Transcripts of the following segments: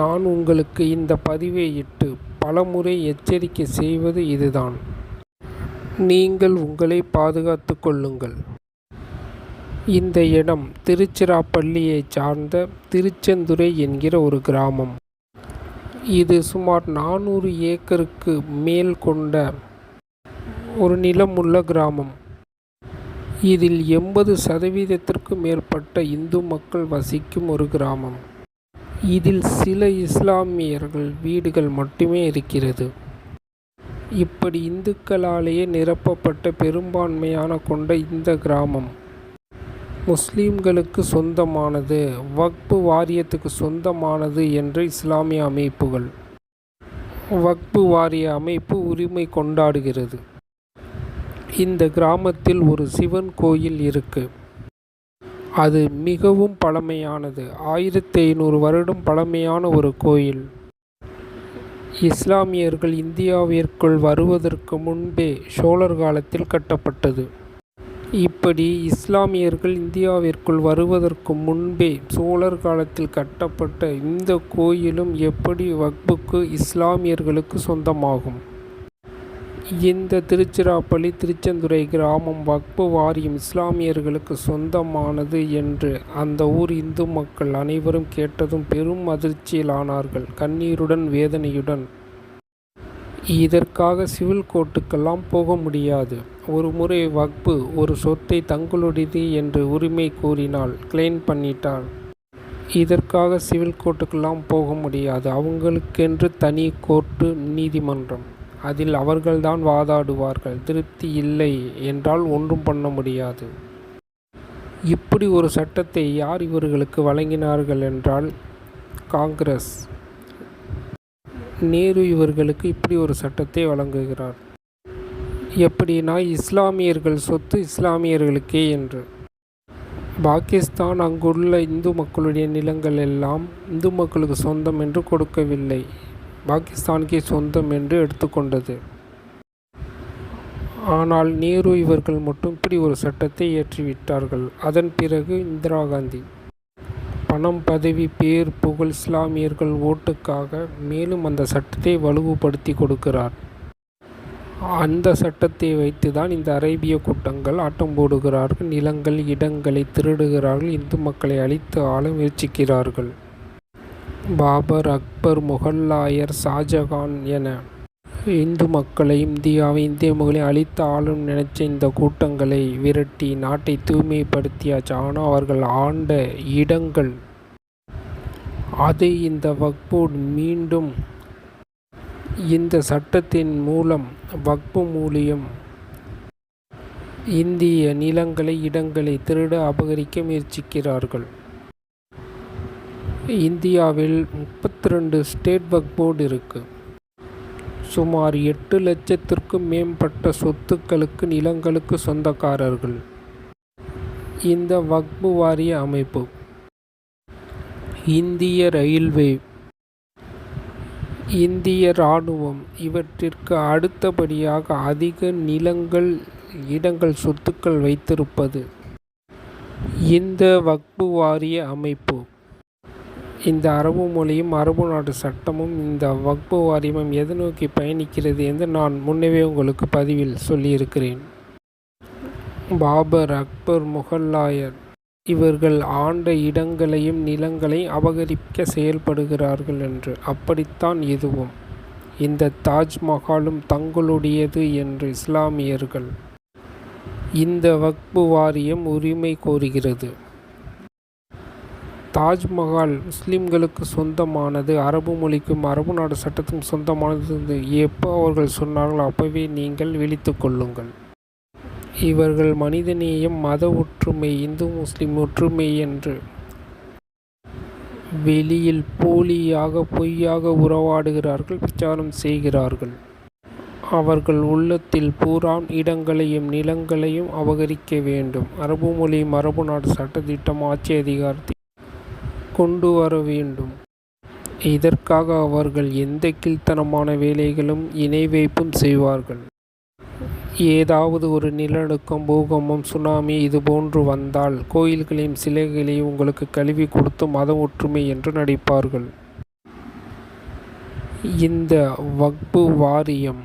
நான் உங்களுக்கு இந்த பதிவை இட்டு பலமுறை எச்சரிக்கை செய்வது இதுதான். நீங்கள் உங்களை பாதுகாத்து கொள்ளுங்கள். இந்த இடம் திருச்சிராப்பள்ளியைச் சார்ந்த திருச்செந்துறை என்கிற ஒரு கிராமம். இது சுமார் நானூறு ஏக்கருக்கு மேல் கொண்ட ஒரு நிலமுள்ள கிராமம். இதில் எண்பது சதவீதத்திற்கும் மேற்பட்ட இந்து மக்கள் வசிக்கும் ஒரு கிராமம். இதில் சில இஸ்லாமியர்கள் வீடுகள் மட்டுமே இருக்கிறது. இப்படி இந்துக்களாலேயே நிரப்பப்பட்ட பெரும்பான்மையான கொண்ட இந்த கிராமம் முஸ்லீம்களுக்கு சொந்தமானது வக்பு வாரியத்துக்கு சொந்தமானது என்று இஸ்லாமிய அமைப்புகள். வக்பு வாரிய அமைப்பு உரிமை கொண்டாடுகிறது. இந்த கிராமத்தில் ஒரு சிவன் கோயில் இருக்குது அது மிகவும் பழமையானது. ஆயிரத்தி ஐநூறு வருடம் பழமையான ஒரு கோயில். இஸ்லாமியர்கள் இந்தியாவிற்குள் வருவதற்கு முன்பே சோழர் காலத்தில் கட்டப்பட்டது. இப்படி இஸ்லாமியர்கள் இந்தியாவிற்குள் வருவதற்கு முன்பே சோழர் காலத்தில் கட்டப்பட்ட இந்த கோயிலும் எப்படி வக்புக்கு இஸ்லாமியர்களுக்கு சொந்தமாகும்? இந்த திருச்சிராப்பள்ளி திருச்செந்துறை கிராமம் வக்பு வாரியம் இஸ்லாமியர்களுக்கு சொந்தமானது என்று அந்த ஊர் இந்து மக்கள் அனைவரும் கேட்டதும் பெரும் அதிர்ச்சியிலானார்கள். கண்ணீருடன் வேதனையுடன். இதற்காக சிவில் கோர்ட்டுக்கெல்லாம் போக முடியாது. ஒரு முறை வக்பு ஒரு சொத்தை தங்களுடையது என்று உரிமை கூறினால் கிளைம் பண்ணிட்டார் இதற்காக சிவில் கோர்ட்டுக்கெல்லாம் போக முடியாது. அவங்களுக்கென்று தனி கோர்ட்டு நீதிமன்றம். அதில் அவர்கள்தான் வாதாடுவார்கள். திருப்தி இல்லை என்றால் ஒன்றும் பண்ண முடியாது. இப்படி ஒரு சட்டத்தை யார் இவர்களுக்கு வழங்கினார்கள் என்றால் காங்கிரஸ். நேரு இவர்களுக்கு இப்படி ஒரு சட்டத்தை வழங்குகிறார். எப்படின்னா இஸ்லாமியர்கள் சொத்து இஸ்லாமியர்களுக்கே என்று. பாகிஸ்தான் அங்குள்ள இந்து மக்களுடைய நிலங்கள் எல்லாம் இந்து மக்களுக்கு சொந்தம் என்று கொடுக்கவில்லை. பாகிஸ்தானுக்கே சொந்தம் என்று எடுத்துக்கொண்டது. ஆனால் நேரு இவர்கள் மட்டும் இப்படி ஒரு சட்டத்தை இயற்றிவிட்டார்கள் அதன் பிறகு இந்திரா காந்தி பணம் பதவி பேர் புகழ் இஸ்லாமியர்கள் ஓட்டுக்காக மேலும் அந்த சட்டத்தை வலுவுபடுத்தி கொடுக்கிறார். அந்த சட்டத்தை வைத்து தான் இந்த அரேபிய கூட்டங்கள் ஆட்டம் போடுகிறார்கள். நிலங்கள் இடங்களை திருடுகிறார்கள். இந்து மக்களை அழித்து ஆள முயற்சிக்கிறார்கள். பாபர் அக்பர் முகல்லாயர் ஷாஜகான் என. இந்து மக்களை இந்தியாவை இந்திய மக்களை அழித்த ஆளும் நினைச்ச இந்த கூட்டங்களை விரட்டி நாட்டை தூய்மைப்படுத்தியாச்சு ஆனால் அவர்கள் ஆண்ட இடங்கள். அதை இந்த வக்போர்டு மீண்டும் இந்த சட்டத்தின் மூலம் வக்பு மூலியம் இந்திய நிலங்களை இடங்களை திருட அபகரிக்க முயற்சிக்கிறார்கள். இந்தியாவில் முப்பத்தி ரெண்டு ஸ்டேட் வக் போர்டு இருக்குது சுமார் எட்டு லட்சத்திற்கும் மேம்பட்ட சொத்துக்களுக்கு நிலங்களுக்கு சொந்தக்காரர்கள். இந்த வக்பு வாரிய அமைப்பு. இந்திய ரயில்வே. இந்திய இராணுவம் இவற்றிற்கு அடுத்தபடியாக அதிக நிலங்கள் இடங்கள் சொத்துக்கள் வைத்திருப்பது. இந்த வக்பு வாரிய அமைப்பு. இந்த அரபு மொழியும் அரபு நாட்டு சட்டமும் இந்த வக்பு வாரியமும் எதை நோக்கி பயணிக்கிறது என்று நான் முன்னவே உங்களுக்கு பதிவில் சொல்லியிருக்கிறேன். பாபர் அக்பர் முகல்லாயர் இவர்கள் ஆண்ட இடங்களையும் நிலங்களையும் அபகரிக்க செயல்படுகிறார்கள் என்று. அப்படித்தான் இதுவும் இந்த தாஜ்மஹாலும் தங்களுடையது என்று இஸ்லாமியர்கள் இந்த வக்பு வாரியம் உரிமை கோருகிறது. தாஜ்மஹால் முஸ்லிம்களுக்கு சொந்தமானது அரபு மொழிக்கும் அரபு நாடு சட்டத்துக்கும் சொந்தமானது எப்போ அவர்கள் சொன்னார்களோ அப்போவே நீங்கள் விழித்து கொள்ளுங்கள். இவர்கள் மனிதநேயம் மத ஒற்றுமை இந்து முஸ்லிம் ஒற்றுமை என்று வெளியில் போலியாக பொய்யாக உறவாடுகிறார்கள் பிரச்சாரம் செய்கிறார்கள். அவர்கள் உள்ளத்தில் பூரான் இடங்களையும் நிலங்களையும் அபகரிக்க வேண்டும். அரபு மொழி மரபு நாடு சட்டத்திட்டம் ஆட்சி அதிகாரத்தை கொண்டு வர வேண்டும். இதற்காக அவர்கள் எந்த கீழ்த்தனமான வேலைகளும் இணை வைப்பும் செய்வார்கள். ஏதாவது ஒரு நிலநடுக்கம் பூகம்பம் சுனாமி இது போன்று வந்தால் கோயில்களையும் சிலைகளையும் உங்களுக்கு கழுவி கொடுத்து மத ஒற்றுமை என்று நடிப்பார்கள். இந்த வக்பு வாரியம்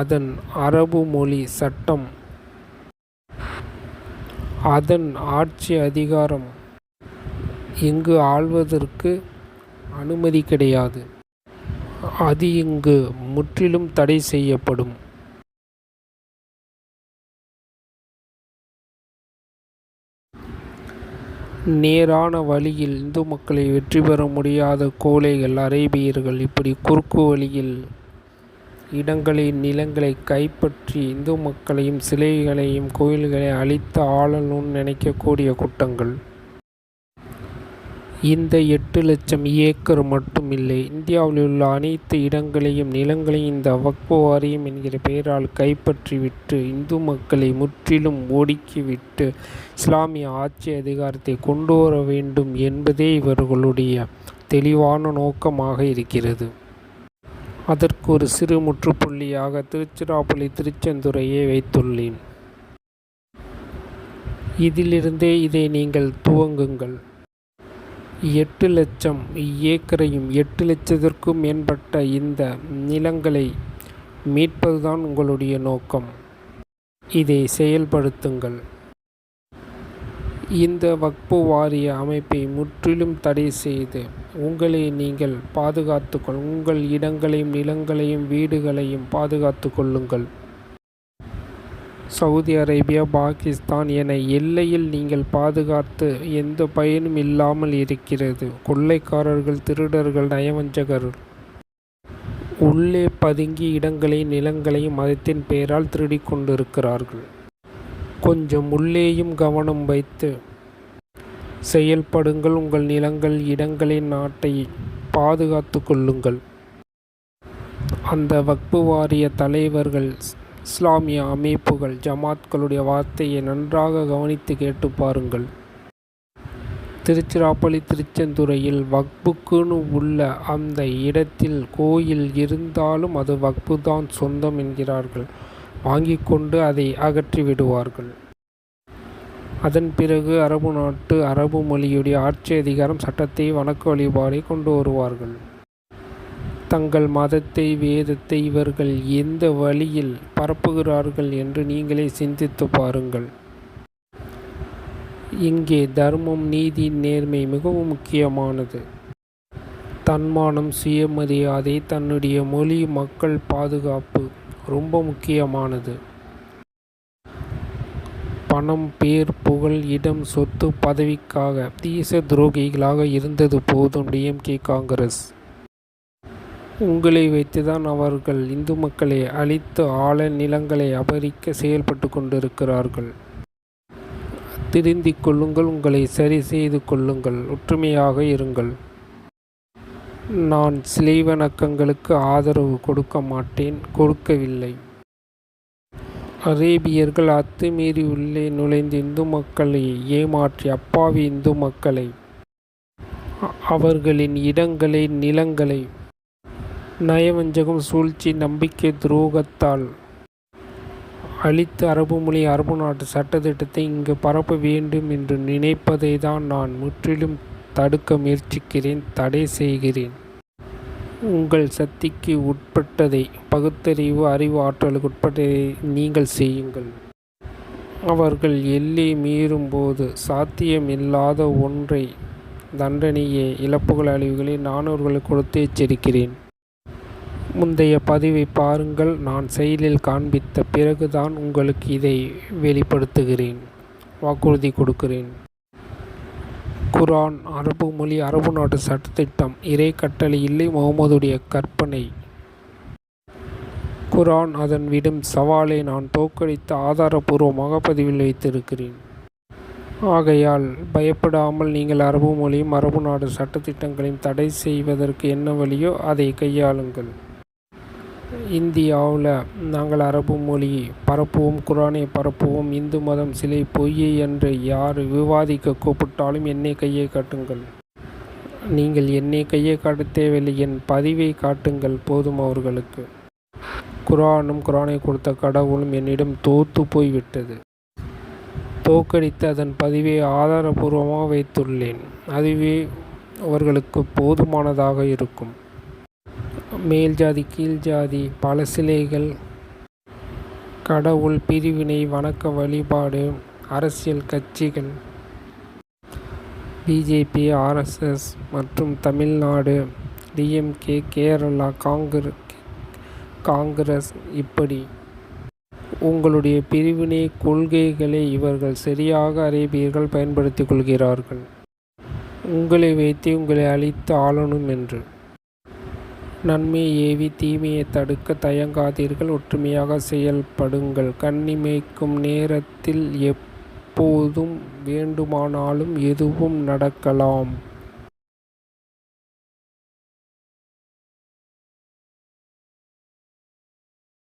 அதன் அரபு மொழி சட்டம் அதன் ஆட்சி அதிகாரம் இங்கு ஆள்வதற்கு அனுமதி கிடையாது. அது இங்கு முற்றிலும் தடை செய்யப்படும். நேரான வழியில் இந்து மக்களை வெற்றி பெற முடியாத கோழைகள் அரேபியர்கள் இப்படி குறுக்கு வழியில் இடங்களை நிலங்களை கைப்பற்றி இந்து மக்களையும் சிலைகளையும் கோயில்களை அழித்து ஆளணும்னு நினைக்கக்கூடிய குற்றங்கள் இந்த எட்டு லட்சம் ஏக்கர் மட்டும் இல்லை. இந்தியாவில் உள்ள அனைத்து இடங்களையும் நிலங்களையும் இந்த வக்பு வாரியம் என்கிற பெயரால் கைப்பற்றிவிட்டு இந்து மக்களை முற்றிலும் ஒடுக்கிவிட்டு இஸ்லாமிய ஆட்சி அதிகாரத்தை கொண்டு வர வேண்டும் என்பதே இவர்களுடைய தெளிவான நோக்கமாக இருக்கிறது. அதற்கு ஒரு சிறு முற்றுப்புள்ளியாக திருச்சிராப்பள்ளி திருச்செந்துரையை வைத்துள்ளேன். இதிலிருந்தே இதை நீங்கள் துவங்குங்கள். எட்டு லட்சம் ஏக்கரையும் எட்டு லட்சத்திற்கும் மேற்பட்ட இந்த நிலங்களை மீட்பதுதான் உங்களுடைய நோக்கம். இதை செயல்படுத்துங்கள். இந்த வக்பு வாரிய அமைப்பை முற்றிலும் தடை செய்து உங்களை நீங்கள் பாதுகாத்துக்கொள் உங்கள் இடங்களையும் நிலங்களையும் வீடுகளையும் பாதுகாத்து கொள்ளுங்கள். சவுதி அரேபியா பாகிஸ்தான் என எல்லையில் நீங்கள் பாதுகாத்து எந்த பயனும் இல்லாமல் இருக்கிறது. கொள்ளைக்காரர்கள் திருடர்கள் நயவஞ்சகர்கள். உள்ளே பதுங்கி இடங்களை நிலங்களையும் மதத்தின் பெயரால் திருடிக் கொண்டிருக்கிறார்கள். கொஞ்சம் உள்ளேயும் கவனம் வைத்து செயல்படுங்கள். உங்கள் நிலங்கள் இடங்களின் நாட்டை பாதுகாத்து கொள்ளுங்கள். அந்த வக்பு வாரிய தலைவர்கள் இஸ்லாமிய அமைப்புகள் ஜமாத்களுடைய வார்த்தையை நன்றாக கவனித்து கேட்டு பாருங்கள். திருச்சிராப்பள்ளி திருச்செந்துறையில் வக்புக்குன்னு உள்ள அந்த இடத்தில் கோயில் இருந்தாலும் அது வக்பு தான் சொந்தம் என்கிறார்கள். வாங்கி கொண்டு அதை அகற்றி விடுவார்கள். அதன் பிறகு அரபு நாட்டு அரபு மொழியுடைய ஆட்சி அதிகாரம் சட்டத்தை வணக்க வழிபாடை கொண்டு வருவார்கள். தங்கள் மதத்தை வேதத்தை இவர்கள் எந்த வழியில் பரப்புகிறார்கள் என்று நீங்களே சிந்தித்து பாருங்கள். இங்கே தர்மம் நீதி நேர்மை மிகவும் முக்கியமானது. தன்மானம் சுயமரியாதை தன்னுடைய மொழி மக்கள் பாதுகாப்பு ரொம்ப முக்கியமானது. பணம் பேர் புகழ் இடம் சொத்து பதவிக்காக தேச துரோகிகளாக இருந்தது போதும் டிஎம்கே காங்கிரஸ். உங்களை வைத்துதான் அவர்கள் இந்து மக்களை அழித்து ஆழ நிலங்களை அபகரிக்க செயல்பட்டு கொண்டிருக்கிறார்கள். திருந்திக் கொள்ளுங்கள் உங்களை சரி செய்து கொள்ளுங்கள் ஒற்றுமையாக இருங்கள். நான் சிலை வணக்கங்களுக்கு ஆதரவு கொடுக்க மாட்டேன் கொடுக்கவில்லை. அரேபியர்கள் அத்துமீறி உள்ளே நுழைந்து இந்து மக்களை ஏமாற்றி அப்பாவி இந்து மக்களை அவர்களின் இடங்களை நிலங்களை நயவஞ்சகம் சூழ்ச்சி நம்பிக்கை துரோகத்தால். அழித்து அரபு மொழி அரபு நாட்டு சட்டத்திட்டத்தை இங்கு பரப்ப வேண்டும் என்று நினைப்பதை தான் நான் முற்றிலும் தடுக்க முயற்சிக்கிறேன் தடை செய்கிறேன். உங்கள் சக்திக்கு உட்பட்டதை பகுத்தறிவு அறிவு ஆற்றலுக்கு உட்பட்டதை நீங்கள் செய்யுங்கள். அவர்கள் எல்லை மீறும்போது சாத்தியமில்லாத ஒன்றை தண்டனையே இழப்புகள் அழிவுகளை நான் கொடுத்து எச்சரிக்கிறேன். முந்தைய பதிவை பாருங்கள். நான் செயலில் காண்பித்த பிறகுதான் உங்களுக்கு இதை வெளிப்படுத்துகிறேன். வாக்குறுதி கொடுக்கிறேன். குரான் அரபு மொழி அரபு நாட்டு சட்டத்திட்டம் இறை கட்டளை இல்லை முகமதுடைய கற்பனை. குரான் அதன் விடும் சவாலை நான் தோக்கடித்து ஆதாரபூர்வமாக பதிவில் வைத்திருக்கிறேன். ஆகையால் பயப்படாமல் நீங்கள் அரபு மொழியும் அரபு நாடு சட்டத்திட்டங்களையும் தடை செய்வதற்கு என்ன வழியோ அதை கையாளுங்கள். இந்தியாவில் நாங்கள் அரபு மொழி பரப்புவோம் குரானை பரப்புவோம் இந்து மதம் சிலை பொய்யை என்று யார் விவாதிக்க கூப்பிட்டாலும் என்னை கையை காட்டுங்கள். நீங்கள் என்னை கையை காட்ட தேவையில்லை என் பதிவை காட்டுங்கள் போதும் அவர்களுக்கு. குரானும் குரானை கொடுத்த கடவுளும் என்னிடம் தோத்து போய்விட்டது. தோக்கடித்து அதன் பதிவை ஆதாரபூர்வமாக வைத்துள்ளேன். அதுவே அவர்களுக்கு போதுமானதாக இருக்கும். மேல் ஜாதி கீழ் ஜாதி பல சிலைகள் கடவுள் பிரிவினை வணக்க வழிபாடு அரசியல் கட்சிகள் பிஜேபி ஆர்எஸ்எஸ் மற்றும் தமிழ்நாடு டிஎம்கே கேரளா காங்கிர காங்கிரஸ் இப்படி. உங்களுடைய பிரிவினை கொள்கைகளை இவர்கள் சரியாக அரேபியர்கள் பயன்படுத்திக் கொள்கிறார்கள். உங்களை வைத்து உங்களை அழித்து ஆளணும் என்று. நன்மையை ஏவி தீமையை தடுக்க தயங்காதீர்கள். ஒற்றுமையாக செயல்படுங்கள். கண்ணிமைக்கும் நேரத்தில் எப்போதும் வேண்டுமானாலும் எதுவும் நடக்கலாம்.